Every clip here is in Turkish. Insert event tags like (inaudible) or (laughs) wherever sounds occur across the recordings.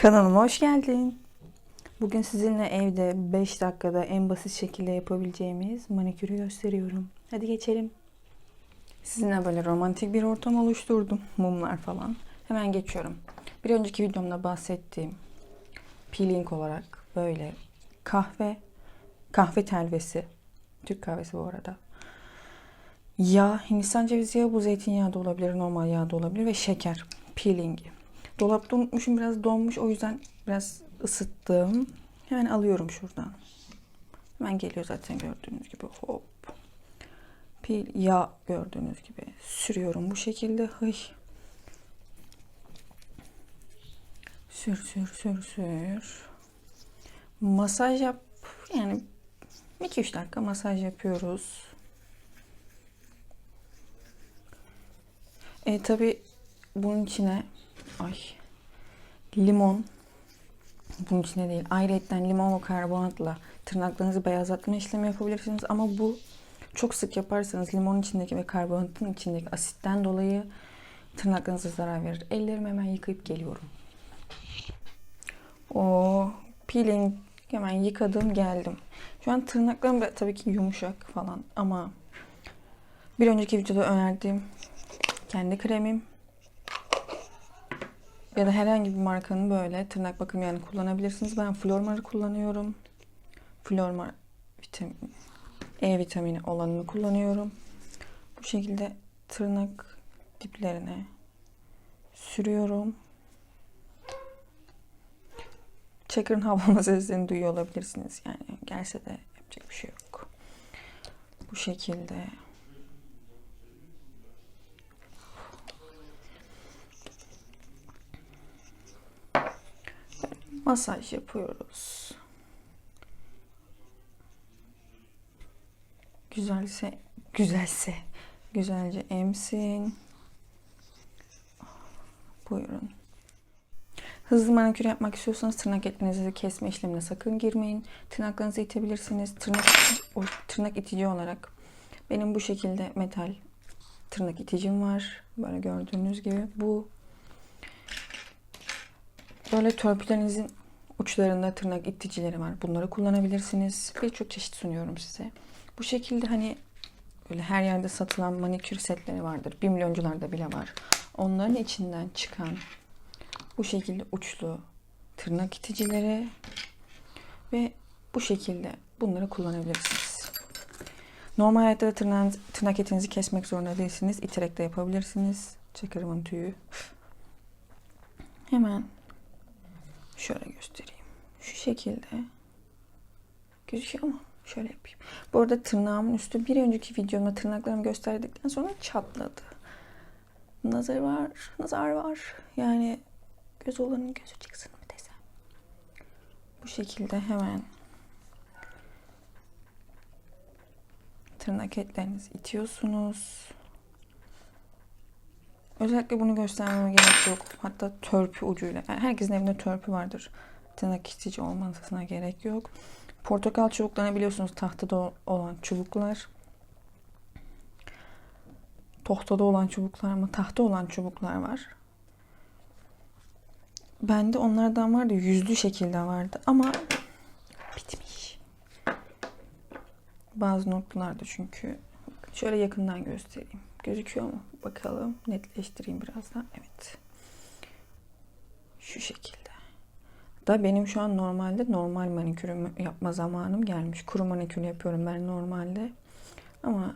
Kanalıma hoş geldin. Bugün sizinle evde 5 dakikada en basit şekilde yapabileceğimiz manikürü gösteriyorum. Hadi geçelim. Sizinle böyle romantik bir ortam oluşturdum. Mumlar falan. Hemen geçiyorum. Bir önceki videomda bahsettiğim peeling olarak böyle kahve, kahve telvesi. Türk kahvesi bu arada. Yağ, Hindistan cevizi yağı, bu zeytinyağı da olabilir, normal yağ da olabilir ve şeker, peelingi. Dolapta unutmuşum biraz donmuş o yüzden biraz ısıttım. Hemen alıyorum şuradan. Hemen geliyor zaten gördüğünüz gibi hop. Pil yağ gördüğünüz gibi sürüyorum bu şekilde. Hıy. Sür sür sür sür. Masaj yap yani 2-3 dakika masaj yapıyoruz. E tabi bunun içine ay limon bunun içine değil. Ayrıyetten limon ve karbonatla tırnaklarınızı beyazlatma işlemi yapabilirsiniz ama bu çok sık yaparsanız limonun içindeki ve karbonatın içindeki asitten dolayı tırnaklarınıza zarar verir. Ellerimi hemen yıkayıp geliyorum. O peeling hemen yıkadım geldim. Şu an tırnaklarım tabii ki yumuşak falan ama bir önceki videoda önerdiğim kendi kremim ya da herhangi bir markanın böyle tırnak bakım yani kullanabilirsiniz. Ben Flormar'ı kullanıyorum. Flormar vitamin, E vitamini olanını kullanıyorum. Bu şekilde tırnak diplerine sürüyorum. Çakır'ın havlama (laughs) seslerini duyuyor olabilirsiniz. Yani gelse de yapacak bir şey yok. Bu şekilde masaj yapıyoruz. Güzelse, güzelse, güzelce emsin. Buyurun. Hızlı manikür yapmak istiyorsanız tırnak etmenizi kesme işlemine sakın girmeyin. Tırnaklarınızı itebilirsiniz. Tırnak, tırnak itici olarak benim bu şekilde metal tırnak iticim var. Böyle gördüğünüz gibi. Bu Böyle törpülerinizin uçlarında tırnak iticileri var. Bunları kullanabilirsiniz. Birçok çeşit sunuyorum size. Bu şekilde hani böyle her yerde satılan manikür setleri vardır. Bir milyoncularda bile var. Onların içinden çıkan bu şekilde uçlu tırnak iticileri ve bu şekilde bunları kullanabilirsiniz. Normal hayatta da tırnağınız, tırnak etinizi kesmek zorunda değilsiniz. İterek de yapabilirsiniz. Çakırımın tüyü. Hemen Şöyle göstereyim. Şu şekilde. Gözüküyor mu? Şöyle yapayım. Bu arada tırnağımın üstü bir önceki videomda tırnaklarımı gösterdikten sonra çatladı. Nazar var. Nazar var. Yani göz olanın gözü çıksın mı desem. Bu şekilde hemen tırnak etlerinizi itiyorsunuz. Özellikle bunu göstermeme gerek yok. Hatta törpü ucuyla. Yani herkesin evinde törpü vardır. Tırnak kesici olmasına gerek yok. Portakal çubuklarını biliyorsunuz tahtada olan çubuklar. Tohtada olan çubuklar ama tahta olan çubuklar var. Bende onlardan vardı. Yüzlü şekilde vardı. Ama bitmiş. Bazı noktalarda çünkü. Şöyle yakından göstereyim. Gözüküyor mu? Bakalım. Netleştireyim biraz daha. Evet. Şu şekilde. Da benim şu an normalde normal manikürümü yapma zamanım gelmiş. Kuru manikür yapıyorum ben normalde. Ama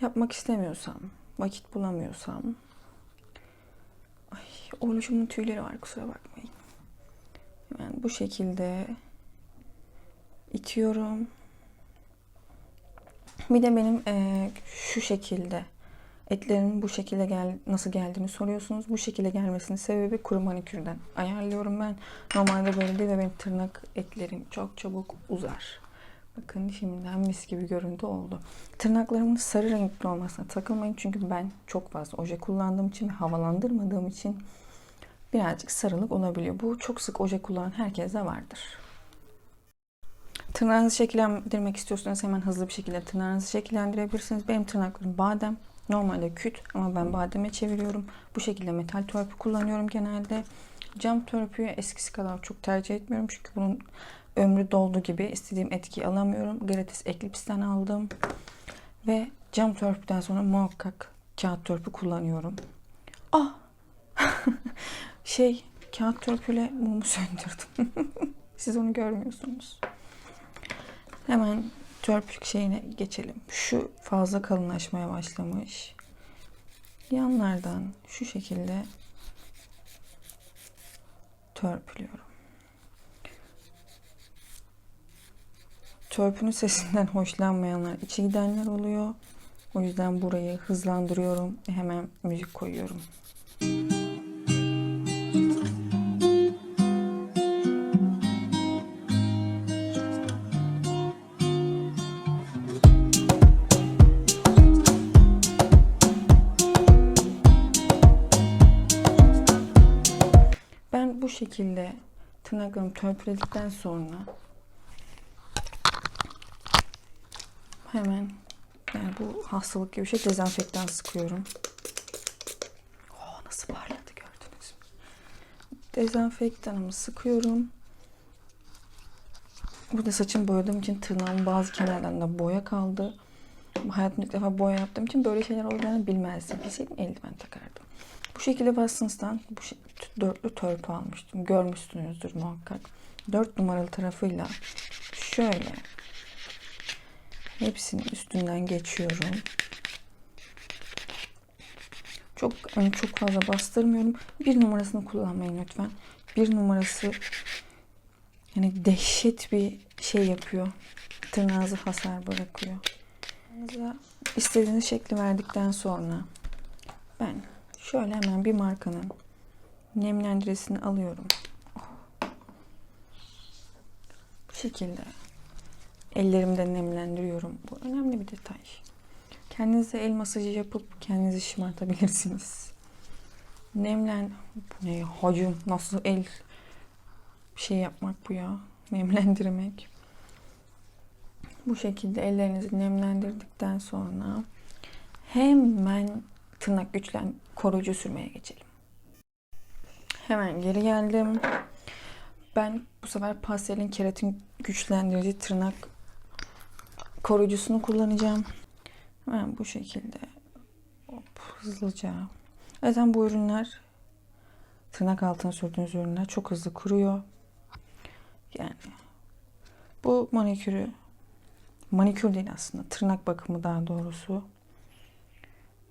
yapmak istemiyorsam, vakit bulamıyorsam Ay, oluşumun tüyleri var kusura bakmayın. Hemen bu şekilde itiyorum. Bir de benim e, şu şekilde etlerimin bu şekilde gel nasıl geldiğini soruyorsunuz. Bu şekilde gelmesinin sebebi kuru manikürden ayarlıyorum ben. Normalde böyle değil ve benim tırnak etlerim çok çabuk uzar. Bakın şimdiden mis gibi görüntü oldu. Tırnaklarımın sarı renkli olmasına takılmayın. Çünkü ben çok fazla oje kullandığım için ve havalandırmadığım için birazcık sarılık olabiliyor. Bu çok sık oje kullanan herkeste vardır. Tırnağınızı şekillendirmek istiyorsanız hemen hızlı bir şekilde tırnağınızı şekillendirebilirsiniz. Benim tırnaklarım badem. Normalde küt ama ben bademe çeviriyorum. Bu şekilde metal törpü kullanıyorum genelde. Cam törpüyü eskisi kadar çok tercih etmiyorum. Çünkü bunun ömrü doldu gibi istediğim etkiyi alamıyorum. Gratis Eclipse'den aldım. Ve cam törpüden sonra muhakkak kağıt törpü kullanıyorum. Ah! (laughs) şey, kağıt törpüyle mumu söndürdüm. (laughs) Siz onu görmüyorsunuz. Hemen törpük şeyine geçelim. Şu fazla kalınlaşmaya başlamış. Yanlardan şu şekilde törpülüyorum. Törpünün sesinden (laughs) hoşlanmayanlar, içi gidenler oluyor. O yüzden burayı hızlandırıyorum hemen müzik koyuyorum. Ben bu şekilde tırnaklarımı törpüledikten sonra hemen yani bu hastalık gibi bir şey dezenfektan sıkıyorum. Oh, nasıl parladı gördünüz mü? Dezenfektanımı sıkıyorum. Burada saçımı boyadığım için tırnağımın bazı kenarlarında boya kaldı. Hayatımda ilk defa boya yaptığım için böyle şeyler olacağını bilmezdim. Bilseydim eldiven takardım. Bu şekilde Watsons'tan bu dörtlü törpü almıştım. Görmüşsünüzdür muhakkak. Dört numaralı tarafıyla şöyle hepsinin üstünden geçiyorum. Çok hani çok fazla bastırmıyorum. Bir numarasını kullanmayın lütfen. Bir numarası yani dehşet bir şey yapıyor. Tırnağınıza hasar bırakıyor. İstediğiniz şekli verdikten sonra ben şöyle hemen bir markanın nemlendirisini alıyorum. Bu şekilde ellerimde nemlendiriyorum. Bu önemli bir detay. Kendinize el masajı yapıp kendinizi şımartabilirsiniz. Nemlen... Bu ne? Hacım nasıl el şey yapmak bu ya? Nemlendirmek. Bu şekilde ellerinizi nemlendirdikten sonra hemen tırnak güçlen koruyucu sürmeye geçelim. Hemen geri geldim. Ben bu sefer pastelin keratin güçlendirici tırnak koruyucusunu kullanacağım. Hemen bu şekilde hop, hızlıca. Zaten bu ürünler tırnak altına sürdüğünüz ürünler çok hızlı kuruyor. Yani bu manikürü manikür değil aslında tırnak bakımı daha doğrusu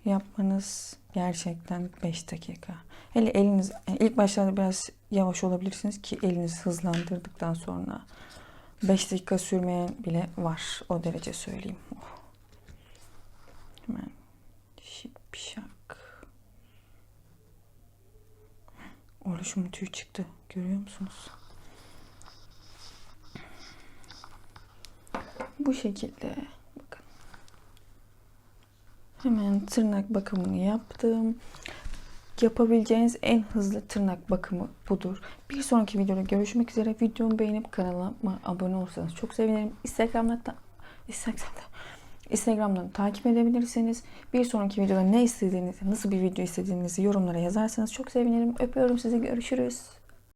yapmanız gerçekten 5 dakika. Hele eliniz yani ilk başlarda biraz yavaş olabilirsiniz ki elinizi hızlandırdıktan sonra 5 dakika sürmeyen bile var. O derece söyleyeyim. Oh. Hemen şık şak. Oluşumun tüy çıktı. Görüyor musunuz? Bu şekilde. Hemen tırnak bakımını yaptım. Yapabileceğiniz en hızlı tırnak bakımı budur. Bir sonraki videoda görüşmek üzere. Videomu beğenip kanalıma abone olursanız çok sevinirim. Instagram'da da Instagram'da Instagram'dan takip edebilirsiniz. Bir sonraki videoda ne istediğinizi, nasıl bir video istediğinizi yorumlara yazarsanız çok sevinirim. Öpüyorum sizi. Görüşürüz.